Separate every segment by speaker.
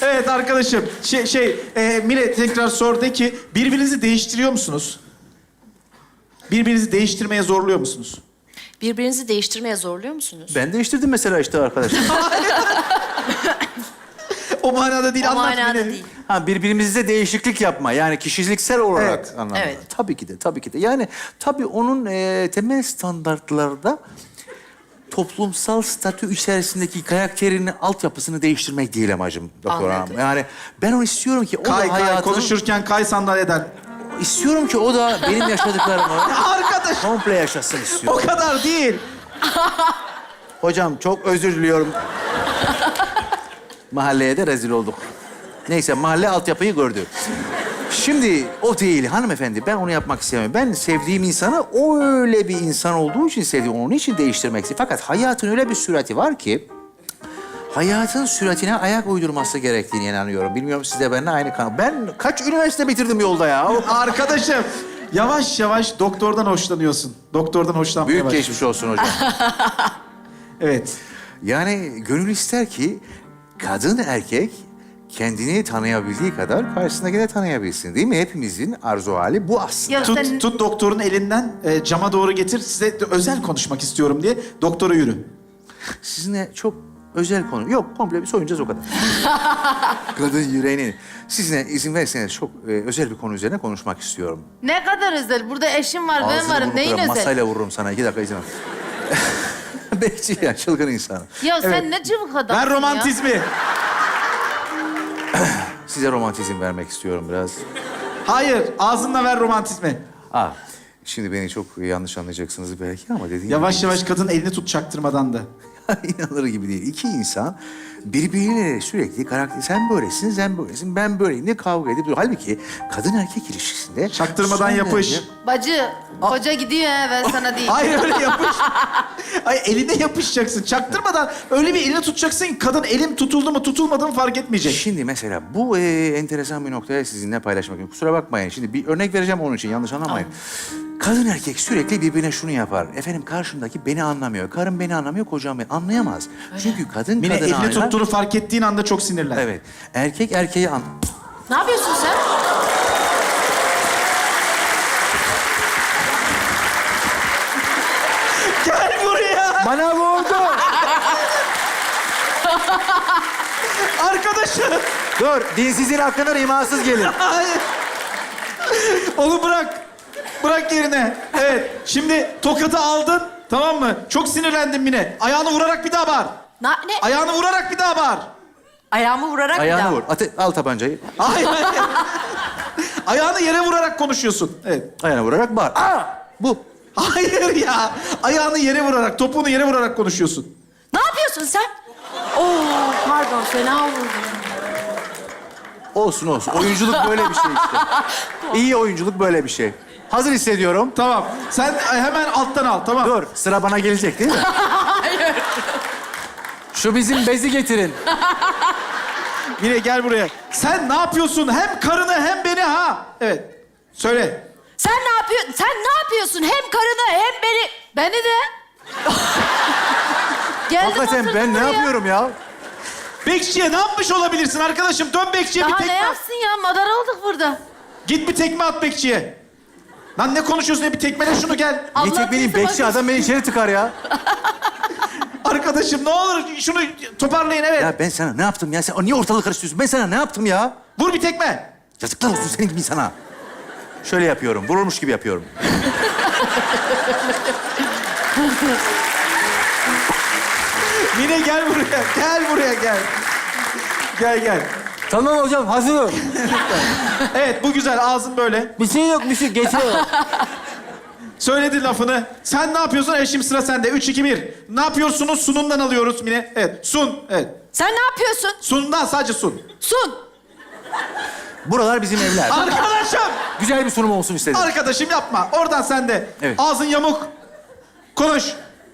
Speaker 1: Evet arkadaşım. Şey, şey e, Mine tekrar sor de ki birbirinizi değiştiriyor musunuz? Birbirinizi değiştirmeye zorluyor musunuz?
Speaker 2: Birbirinizi değiştirmeye zorluyor musunuz?
Speaker 3: Ben değiştirdim mesela işte arkadaşlar.
Speaker 1: O manada değil
Speaker 2: O
Speaker 1: anlat
Speaker 2: manada
Speaker 1: Mine.
Speaker 2: değil.
Speaker 3: Ha birbirimizde değişiklik yapma yani kişiliksel olarak
Speaker 1: Evet,
Speaker 3: anlamda.
Speaker 2: evet.
Speaker 3: Tabii ki de tabii ki de. Yani tabii onun e, temel standartlarda toplumsal statü içerisindeki karakterini, altyapısını değiştirmek değil amacım doktor
Speaker 2: Anladım.
Speaker 3: hanım. Yani ben onu istiyorum ki o
Speaker 1: Kay
Speaker 3: da
Speaker 1: kay
Speaker 3: hayatın...
Speaker 1: konuşurken kay sandalyeden.
Speaker 3: İstiyorum ki o da benim yaşadıklarımı
Speaker 1: Arkadaş
Speaker 3: komple yaşasın
Speaker 1: o
Speaker 3: istiyorum.
Speaker 1: kadar değil.
Speaker 3: Hocam çok özür diliyorum. Mahalleye de rezil olduk. Neyse mahalle altyapıyı gördü. Şimdi o değil hanımefendi. Ben onu yapmak istemiyorum. Ben sevdiğim insanı o öyle bir insan olduğu için sevdiğim, onun için değiştirmek istiyorum. Fakat hayatın öyle bir sürati var ki... Hayatın süratine ayak uydurması gerektiğine inanıyorum. Bilmiyorum siz de benimle aynı kanı. Ben kaç üniversite bitirdim yolda ya.
Speaker 1: Arkadaşım yavaş yavaş doktordan hoşlanıyorsun. Doktordan hoşlanmaya
Speaker 3: Büyük
Speaker 1: başlıyorsun.
Speaker 3: geçmiş olsun hocam.
Speaker 1: Evet.
Speaker 3: Yani gönül ister ki kadın erkek kendini tanıyabildiği kadar karşısındakini de tanıyabilsin. Değil mi? Hepimizin arzu hali bu aslında.
Speaker 4: Ya sen...
Speaker 1: Tut, tut doktorun elinden e, cama doğru getir. Size de özel konuşmak istiyorum diye doktora yürü.
Speaker 3: Sizinle çok özel konu. Yok komple bir soyunacağız o kadar. kadın yüreğini. Sizinle izin verirseniz çok e, özel bir konu üzerine konuşmak istiyorum.
Speaker 4: Ne kadar özel. Burada eşim var, ben
Speaker 3: Ağzını
Speaker 4: varım.
Speaker 3: bunu
Speaker 4: Neyin
Speaker 3: kırarım,
Speaker 4: özel?
Speaker 3: Masayla vururum sana. İki dakika izin al. Bekçi ya, çılgın insan.
Speaker 4: Ya sen ne cıvık adamsın
Speaker 1: Ver
Speaker 4: ya.
Speaker 1: romantizmi.
Speaker 3: Size romantizm vermek istiyorum biraz.
Speaker 1: Hayır, ağzınla ver romantizmi.
Speaker 3: Ah, şimdi beni çok yanlış anlayacaksınız belki ama dediğim
Speaker 1: Yavaş
Speaker 3: gibi...
Speaker 1: yavaş kadın elini tut çaktırmadan da.
Speaker 3: İnanılır gibi değil. İki insan birbiriyle sürekli karakter... Sen böylesin, sen böylesin, ben böyleyim diye kavga edip duruyor. Halbuki kadın erkek ilişkisinde...
Speaker 1: Çaktırmadan
Speaker 3: son
Speaker 1: yapış.
Speaker 3: derece-
Speaker 4: Bacı, koca gidiyor ha ben sana değil.
Speaker 1: Hayır öyle yapış. Ay eline yapışacaksın. Çaktırmadan öyle bir elini tutacaksın ki kadın elim tutuldu mu tutulmadı mı fark etmeyecek.
Speaker 3: Şimdi mesela bu e, enteresan bir noktaya sizinle paylaşmak istiyorum. Kusura bakmayın. Şimdi bir örnek vereceğim onun için. Yanlış anlamayın. Kadın erkek sürekli birbirine şunu yapar. Efendim karşımdaki beni anlamıyor. Karım beni anlamıyor, kocam beni anlayamaz. Çünkü kadın
Speaker 1: Mine
Speaker 3: kadını
Speaker 1: elini
Speaker 3: anlar.
Speaker 1: Tuttuğunu fark ettiğin anda çok sinirlen.
Speaker 3: Evet. Erkek erkeği an...
Speaker 2: Ne yapıyorsun sen?
Speaker 1: Gel buraya.
Speaker 3: Bana vurdu.
Speaker 1: Arkadaşım.
Speaker 3: Dur, dinsizin hakkında imansız gelir.
Speaker 1: Hayır. Onu bırak. Bırak yerine. Evet. Şimdi tokatı aldın. Tamam mı? Çok sinirlendim Mine. Ayağını vurarak bir daha bağır.
Speaker 2: Na, ne?
Speaker 1: Ayağını vurarak bir daha bağır.
Speaker 2: Ayağımı vurarak bir
Speaker 3: Ayağını
Speaker 2: daha.
Speaker 3: vur. Ate- al tabancayı.
Speaker 1: Hayır, hayır. Ayağını yere vurarak konuşuyorsun. Evet.
Speaker 3: Ayağını vurarak bağır. Aa! Bu.
Speaker 1: Hayır ya. Ayağını yere vurarak, topuğunu yere vurarak konuşuyorsun.
Speaker 2: Ne yapıyorsun sen? Oo, pardon fena vurdum.
Speaker 3: Olsun olsun. Oyunculuk böyle bir şey işte. İyi oyunculuk böyle bir şey. Hazır hissediyorum.
Speaker 1: Tamam. Sen hemen alttan al, tamam.
Speaker 3: Dur, sıra bana gelecek değil mi? Şu bizim bezi getirin.
Speaker 1: Mine gel buraya. Sen ne yapıyorsun? Hem karını hem beni ha. Evet. Söyle.
Speaker 2: Sen ne yapıyorsun? Sen ne yapıyorsun? Hem karını hem beni...
Speaker 4: Beni de. Geldim
Speaker 3: Hakikaten
Speaker 4: oturdum
Speaker 3: ben ne
Speaker 4: buraya.
Speaker 3: yapıyorum ya?
Speaker 1: Bekçiye ne yapmış olabilirsin arkadaşım? Dön bekçiye bir
Speaker 4: Daha ne
Speaker 1: tekme. at.
Speaker 4: yapsın ya? Madara olduk burada.
Speaker 1: Git bir tekme at bekçiye. Lan ne konuşuyorsun? ya? Bir tekmele şunu gel.
Speaker 4: Allah
Speaker 3: Bir tek benim
Speaker 4: bizi
Speaker 3: bekçi
Speaker 4: bakın.
Speaker 3: adam beni içeri tıkar ya.
Speaker 1: Arkadaşım ne olur şunu toparlayın evet.
Speaker 3: Ya ben sana ne yaptım ya? Sen niye ortalığı karıştırıyorsun? Ben sana ne yaptım ya?
Speaker 1: Vur bir tekme.
Speaker 3: Yazıklar olsun senin gibi insana. Şöyle yapıyorum, vurulmuş gibi yapıyorum.
Speaker 1: Mine gel buraya. Gel buraya gel. Gel gel.
Speaker 5: Tamam hocam hazırım.
Speaker 1: Evet bu güzel ağzın böyle.
Speaker 5: Bir şey yok bir şey getiriyorum.
Speaker 1: Söyledi lafını. Sen ne yapıyorsun? Eşim sıra sende. Üç, iki, bir. Ne yapıyorsunuz? Sunumdan alıyoruz Mine. Evet. Sun. Evet.
Speaker 2: Sen ne yapıyorsun?
Speaker 1: Sunumdan sadece sun.
Speaker 2: Sun.
Speaker 3: Buralar bizim evler.
Speaker 1: Arkadaşım!
Speaker 3: Güzel bir sunum olsun istedim.
Speaker 1: Arkadaşım yapma. Oradan sende.
Speaker 3: Evet.
Speaker 1: Ağzın yamuk. Konuş.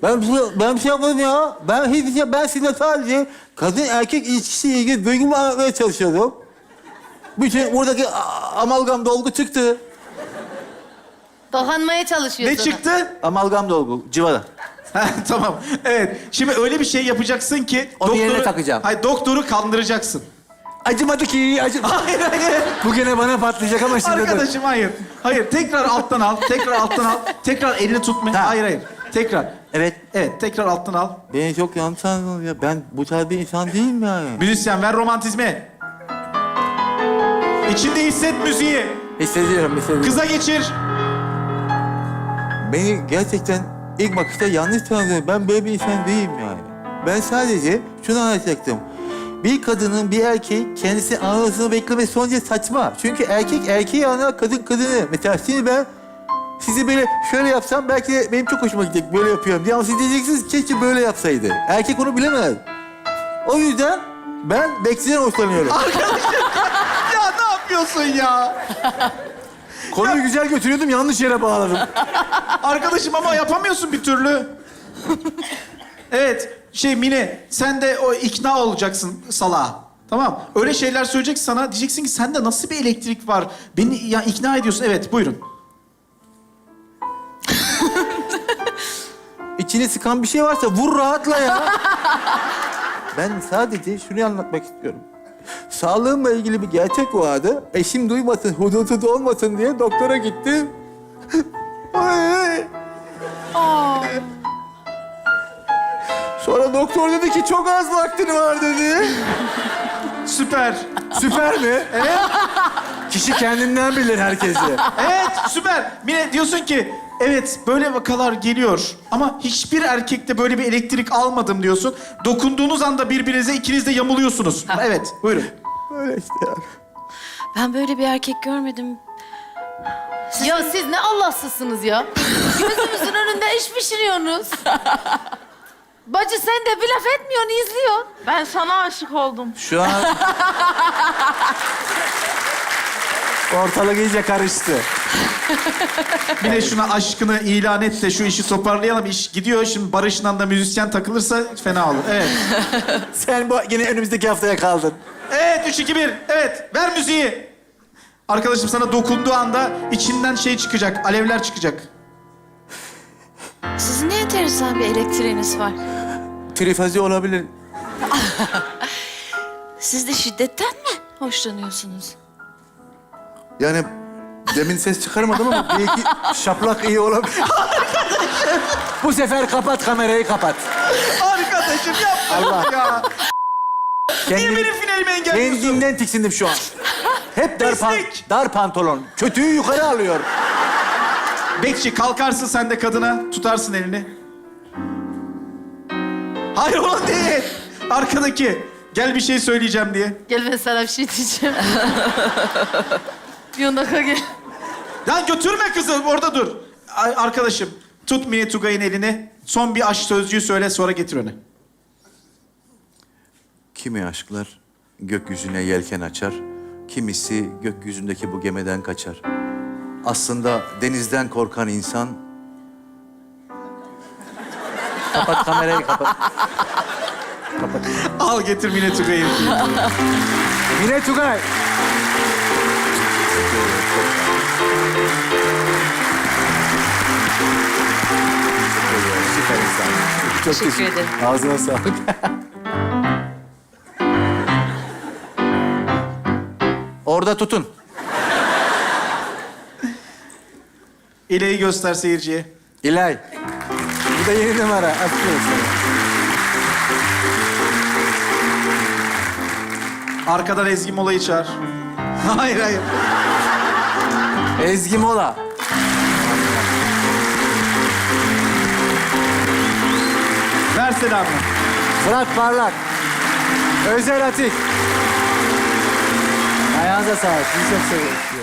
Speaker 5: Ben bir şey, ben bir şey yapmadım ya. Ben hiçbir şey, ben sizinle sadece kadın erkek ilişkisiyle ilgili bölümü anlatmaya çalışıyordum. Bütün buradaki a- amalgam dolgu çıktı.
Speaker 4: Dokanmaya
Speaker 1: Ne
Speaker 4: çalışıyorsun.
Speaker 1: çıktı?
Speaker 3: Amalgam dolgu, civada.
Speaker 1: Ha, tamam. Evet. Şimdi öyle bir şey yapacaksın ki...
Speaker 3: Onu yerine takacağım.
Speaker 1: Hayır, doktoru kandıracaksın.
Speaker 3: Acımadı ki, acı...
Speaker 1: Hayır hayır.
Speaker 3: Bu gene bana patlayacak ama şimdi... dur.
Speaker 1: Arkadaşım hayır. Hayır tekrar alttan al. Tekrar alttan al. Tekrar elini tutma.
Speaker 3: Tamam.
Speaker 1: Hayır hayır. Tekrar.
Speaker 3: Evet.
Speaker 1: Evet tekrar alttan al.
Speaker 3: Beni çok yanlış anladın ya. Ben bu tarz bir insan değilim yani.
Speaker 1: Müzisyen ver romantizmi. İçinde hisset müziği.
Speaker 3: Hissediyorum, hissediyorum.
Speaker 1: Kıza geçir.
Speaker 3: Beni gerçekten ilk bakışta yanlış tanıdın. Ben böyle bir insan değilim yani. Ben sadece şunu anlatacaktım. Bir kadının bir erkeği kendisi anlamasını beklemesi son derece saçma. Çünkü erkek erkeği anlar, kadın kadını. Mesela şimdi ben sizi böyle şöyle yapsam belki de benim çok hoşuma gidecek. Böyle yapıyorum diye ama siz diyeceksiniz keşke böyle yapsaydı. Erkek onu bilemez. O yüzden ben Bekçiden hoşlanıyorum.
Speaker 1: Ya ne yapıyorsun ya?
Speaker 3: Konuyu güzel götürüyordum yanlış yere bağladım.
Speaker 1: Arkadaşım ama yapamıyorsun bir türlü. Evet, şey Mine, sen de o ikna olacaksın salağa. Tamam. Öyle şeyler söyleyecek sana. Diyeceksin ki sende nasıl bir elektrik var? Beni ya ikna ediyorsun. Evet, buyurun.
Speaker 3: İçine sıkan bir şey varsa vur rahatla ya. ben sadece şunu anlatmak istiyorum. Sağlığımla ilgili bir gerçek vardı. Eşim duymasın, huzursuz olmasın diye doktora gittim. Sonra doktor dedi ki çok az vaktin var dedi.
Speaker 1: Süper.
Speaker 3: Süper mi? Evet. Kişi kendinden bilir herkesi.
Speaker 1: Evet, süper. Mine diyorsun ki evet böyle vakalar geliyor ama hiçbir erkekte böyle bir elektrik almadım diyorsun. Dokunduğunuz anda birbirinize ikiniz de yamuluyorsunuz. Evet, buyurun.
Speaker 3: Öyle işte ya.
Speaker 2: Ben böyle bir erkek görmedim.
Speaker 4: Ya siz ne Allahsızsınız ya. Gözümüzün önünde iş pişiriyorsunuz. Bacı sen de bir laf etmiyorsun, izliyorsun.
Speaker 2: Ben sana aşık oldum.
Speaker 3: Şu an... Ortalık iyice karıştı.
Speaker 1: Mine şuna aşkını ilan et de şu işi toparlayalım. İş gidiyor. Şimdi Barış'la da müzisyen takılırsa fena olur. Evet.
Speaker 3: Sen bu yine önümüzdeki haftaya kaldın.
Speaker 1: Evet, üç, iki, bir. Evet, ver müziği. Arkadaşım sana dokunduğu anda içinden şey çıkacak, alevler çıkacak.
Speaker 2: Sizin ne enteresan bir elektriğiniz var.
Speaker 3: Trifazi olabilir.
Speaker 2: Siz de şiddetten mi hoşlanıyorsunuz?
Speaker 3: Yani demin ses çıkarmadım ama bir iki şaplak iyi olabilir. Bu sefer kapat kamerayı kapat.
Speaker 1: Arkadaşım yapma ya. Niye
Speaker 3: Kendim,
Speaker 1: benim finalimi engelliyorsun?
Speaker 3: kendimden tiksindim şu an. Hep dar, pan-
Speaker 1: Pislik.
Speaker 3: dar pantolon. Kötüyü yukarı alıyor.
Speaker 1: Bekçi kalkarsın sen de kadına, tutarsın elini. Hayır o değil. Arkadaki. Gel bir şey söyleyeceğim diye.
Speaker 4: Gel ben sana bir şey diyeceğim. bir dakika gel.
Speaker 1: Lan götürme kızı, orada dur. A- Arkadaşım, tut Mine Tugay'ın elini. Son bir aşk sözcüğü söyle, sonra getir onu.
Speaker 6: Kimi aşklar gökyüzüne yelken açar, kimisi gökyüzündeki bu gemiden kaçar. Aslında denizden korkan insan
Speaker 3: Kapat kamerayı kapat.
Speaker 1: Al getir Mine Tugay'ı.
Speaker 3: Mine Tugay. Süper insan. Çok
Speaker 2: Teşekkür ederim.
Speaker 3: Ağzına sağlık.
Speaker 6: orada tutun.
Speaker 1: İleyi göster seyirciye.
Speaker 3: İlay. Bu da yeni numara. Sana.
Speaker 1: Arkadan Ezgi Mola'yı çağır. hayır, hayır.
Speaker 3: Ezgi Mola.
Speaker 1: Ver selamını.
Speaker 3: Fırat Parlak. Özer Atik. Ayağınıza sağlık. Seviyoruz.